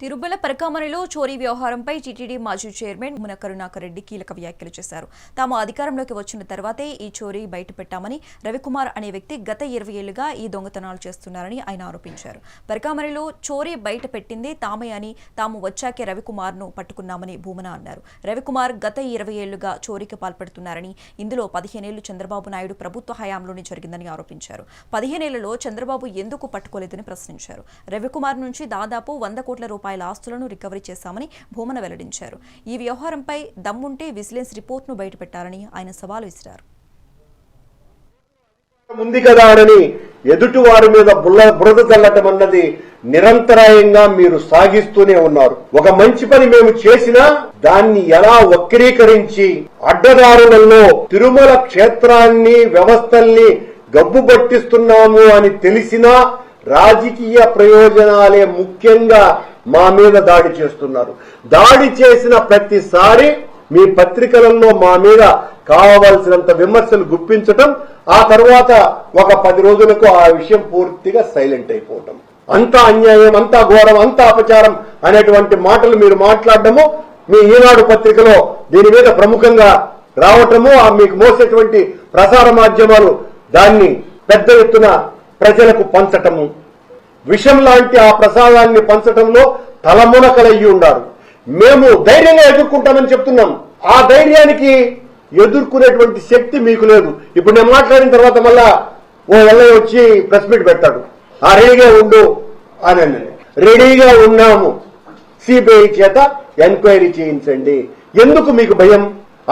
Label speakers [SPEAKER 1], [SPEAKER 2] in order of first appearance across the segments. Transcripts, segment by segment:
[SPEAKER 1] తిరుమల పరకామణిలో చోరీ వ్యవహారంపై టీటీడీ మాజీ చైర్మన్ మున కరుణాకర్ రెడ్డి కీలక వ్యాఖ్యలు చేశారు. తాము అధికారంలోకి వచ్చిన తర్వాతే ఈ చోరీ బయటపెట్టామని రవికుమార్ అనే వ్యక్తి గత ఇరవై ఏళ్ళుగా ఈ దొంగతనాలు చేస్తున్నారని ఆయన ఆరోపించారు. పరకామణిలో చోరీ బయట పెట్టింది తామే అని తాము వచ్చాకే రవికుమార్ను పట్టుకున్నామని భూమన అన్నారు. రవికుమార్ గత ఇరవై ఏళ్ళుగా చోరీకి పాల్పడుతున్నారని ఇందులో పదిహేనేళ్ళు చంద్రబాబు నాయుడు ప్రభుత్వ హయాంలోనే జరిగిందని ఆరోపించారు. పదిహేనేళ్ళలో చంద్రబాబు ఎందుకు పట్టుకోలేదని ప్రశ్నించారు. రవికుమార్ నుంచి దాదాపు వంద కోట్ల రూపాయలు ఆస్తులను రికవరీ చేశామని భూమన వెల్లడించారు. ఈ వ్యవహారంపై దమ్ముంటే విజిలెన్స్ రిపోర్ట్ను బయటపెట్టాలని ఆయన సవాల్ విసిరారు.
[SPEAKER 2] ఉంది కదా అని ఎదుటి వారి మీద బుల్ల బురద చల్లటం అన్నది నిరంతరాయంగా మీరు సాగిస్తూనే ఉన్నారు. ఒక మంచి పని మేము చేసినా దాన్ని ఎలా వక్రీకరించి అడ్డదారులలో తిరుమల క్షేత్రాన్ని వ్యవస్థల్ని గబ్బు పట్టిస్తున్నాము అని తెలిసినా రాజకీయ ప్రయోజనాలే ముఖ్యంగా మా మీద దాడి చేస్తున్నారు. దాడి చేసిన ప్రతిసారి మీ పత్రికలలో మా మీద కావలసినంత విమర్శలు గుప్పించటం ఆ తర్వాత ఒక పది రోజులకు ఆ విషయం పూర్తిగా సైలెంట్ అయిపోవటం. అంత అన్యాయం అంతా ఘోరం అంత అపచారం అనేటువంటి మాటలు మీరు మాట్లాడటము మీ ఈనాడు పత్రికలో దీని మీద ప్రముఖంగా రావటము ఆ మీకు మోసేటువంటి ప్రసార మాధ్యమాలు దాన్ని పెద్ద ఎత్తున ప్రజలకు పంచటము. విషం లాంటి ఆ ప్రసాదాన్ని పంచటంలో తలమునకలయ్యి ఉన్నారు మేము ధైర్యంగా ఎదుర్కొంటామని చెప్తున్నాం. ఆ ధైర్యానికి ఎదుర్కొనేటువంటి శక్తి మీకు లేదు. ఇప్పుడు నేను మాట్లాడిన తర్వాత మళ్ళా ఓ ఎల్లయ్య వచ్చి ప్రెస్ మీట్ పెడతాడు. ఆ రెడీగా ఉండు అని రెడీగా ఉన్నాము. సిబిఐ చేత ఎంక్వైరీ చేయించండి. ఎందుకు మీకు భయం?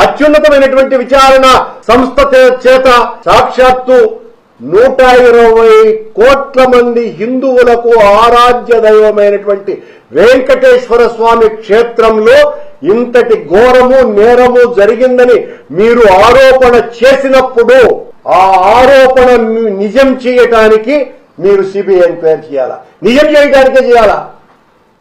[SPEAKER 2] అత్యున్నతమైనటువంటి విచారణ సంస్థ చేత సాక్షాత్తు నూట ఇరవై కోట్ల మంది హిందువులకు ఆరాధ్య దైవమైనటువంటి వెంకటేశ్వర స్వామి క్షేత్రంలో ఇంతటి ఘోరము నేరము జరిగిందని మీరు ఆరోపణ చేసినప్పుడు ఆ ఆరోపణ నిజం చేయటానికి మీరు సిబిఐ ఎంక్వైరీ చేయాలా? నిజం చేయడానికే చేయాలా?